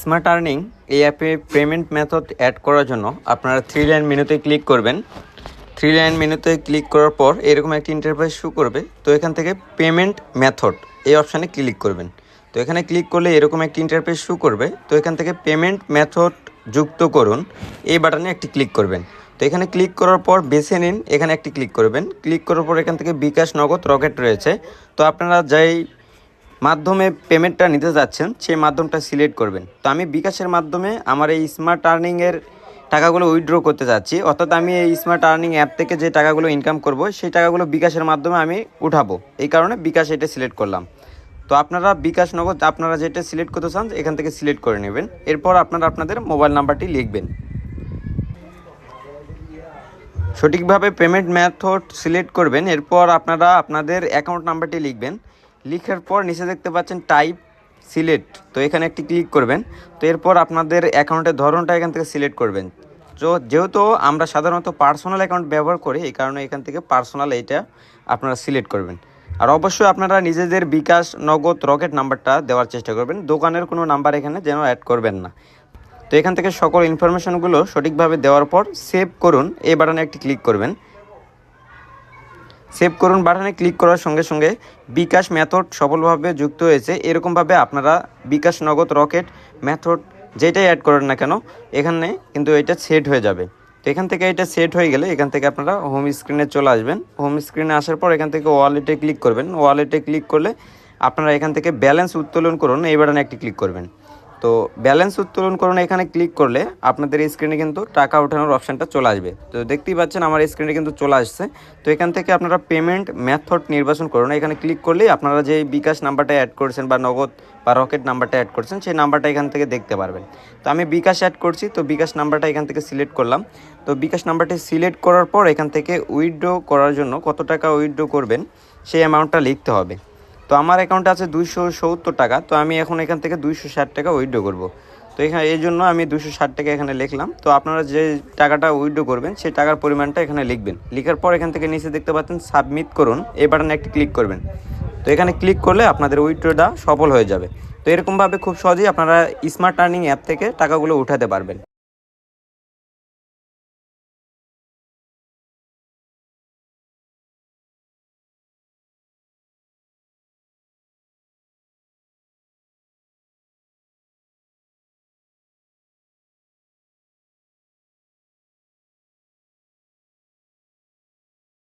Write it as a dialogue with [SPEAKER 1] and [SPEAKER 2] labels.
[SPEAKER 1] Smart earning এই অ্যাপে payment method add করার জন্য আপনারা থ্রি লাইন মেনুতে ক্লিক করবেন। থ্রি লাইন মেনুতে ক্লিক করার পর এরকম একটি ইন্টারফেস শু করবে। তো এখান থেকে পেমেন্ট মেথড এই অপশানে ক্লিক করবেন। তো এখানে ক্লিক করলে এরকম একটি ইন্টারফেস শু করবে। তো এখান থেকে পেমেন্ট মেথড যুক্ত করুন। এই বাটনে একটি ক্লিক করবেন। তো এখানে ক্লিক করার পর বেছে নিন। এখানে একটি ক্লিক করবেন। ক্লিক করার পর এখান থেকে বিকাশ নগদ রকেট রয়েছে। তো আপনারা যেই মাধ্যমে পেমেন্টটা নিতে যাচ্ছেন, সেই মাধ্যমটা সিলেক্ট করবেন। তো আমি বিকাশের মাধ্যমে আমার এই স্মার্ট আর্নিংয়ের টাকাগুলো উইথড্র করতে যাচ্ছি। অর্থাৎ আমি এই স্মার্ট আর্নিং অ্যাপ থেকে যে টাকাগুলো ইনকাম করব, সেই টাকাগুলো বিকাশের মাধ্যমে আমি উঠাবো। এই কারণে বিকাশ এটা সিলেক্ট করলাম। তো আপনারা বিকাশ নগদ, আপনারা যেটা সিলেক্ট করতে চান, এখান থেকে সিলেক্ট করে নেবেন। এরপর আপনারা আপনাদের মোবাইল নাম্বারটি লিখবেন। সঠিকভাবে পেমেন্ট মেথড সিলেক্ট করবেন। এরপর আপনারা আপনাদের অ্যাকাউন্ট নাম্বারটি লিখবেন। লিখার পর নিচে দেখতে পাচ্ছেন টাইপ সিলেক্ট তো এখানে একটি ক্লিক করবেন। তো এরপর আপনাদের অ্যাকাউন্টের ধরনটা এখান থেকে সিলেক্ট করবেন। তো যেহেতু আমরা সাধারণত পার্সোনাল অ্যাকাউন্ট ব্যবহার করি, এই কারণে এখান থেকে পার্সোনাল এইটা আপনারা সিলেক্ট করবেন। আর অবশ্যই আপনারা নিজেদের বিকাশ, নগদ, রকেট নাম্বারটা দেওয়ার চেষ্টা করবেন। দোকানের কোনো নাম্বার এখানে যেন অ্যাড করবেন না। তো এখান থেকে সকল ইনফরমেশনগুলো সঠিকভাবে দেওয়ার পর সেভ করুন। এই বাটনে একটি ক্লিক করবেন। সেভ করুন বাটনে ক্লিক করার সঙ্গে সঙ্গে বিকাশ মেথড সফলভাবে যুক্ত হয়েছে। এরকমভাবে আপনারা বিকাশ নগদ রকেট মেথড যেটাই অ্যাড করেন না কেন, এখানে কিন্তু এটা সেট হয়ে যাবে। তো এখান থেকে এটা সেট হয়ে গেলে এখান থেকে আপনারা হোম স্ক্রিনে চলে আসবেন। হোম স্ক্রিনে আসার পর এখান থেকে ওয়ালেটে ক্লিক করবেন। ওয়ালেটে ক্লিক করলে আপনারা এখান থেকে ব্যালেন্স উত্তোলন করুন। এই বাটনে একটি ক্লিক করবেন। তো ব্যালেন্স উত্তোলন করুন এখানে ক্লিক করলে আপনাদের স্ক্রিনে কিন্তু টাকা ওঠানোর অপশানটা চলে আসবে। তো দেখতেই পাচ্ছেন আমার স্ক্রিনে কিন্তু চলে আসছে। তো এখান থেকে আপনারা পেমেন্ট মেথড নির্বাচন করুন এখানে ক্লিক করলেই আপনারা যে বিকাশ নাম্বারটা অ্যাড করেছেন বা নগদ বা রকেট নাম্বারটা অ্যাড করছেন, সেই নাম্বারটা এখান থেকে দেখতে পারবেন। তো আমি বিকাশ অ্যাড করছি, তো বিকাশ নাম্বারটা এখান থেকে সিলেক্ট করলাম। তো বিকাশ নাম্বারটি সিলেক্ট করার পর এখান থেকে উইথড্র করার জন্য কত টাকা উইথড্র করবেন, সেই অ্যামাউন্টটা লিখতে হবে। তো আমার অ্যাকাউন্টে আছে দুইশো সত্তর টাকা, তো আমি এখন এখান থেকে দুইশো ষাট টাকা উইথড্র করব। তো এখানে এই জন্য আমি দুশো ষাট টাকা এখানে লিখলাম। তো আপনারা যে টাকাটা উইথড্র করবেন, সেই টাকার পরিমাণটা এখানে লিখবেন। লিখার পর এখান থেকে নিচে দেখতে পাচ্ছেন সাবমিট করুন। এই বাটনে একটি ক্লিক করবেন। তো এখানে ক্লিক করলে আপনাদের উইথড্রটা সফল হয়ে যাবে। তো এরকমভাবে খুব সহজেই আপনারা স্মার্ট আর্নিং অ্যাপ থেকে টাকাগুলো উঠাতে পারবেন।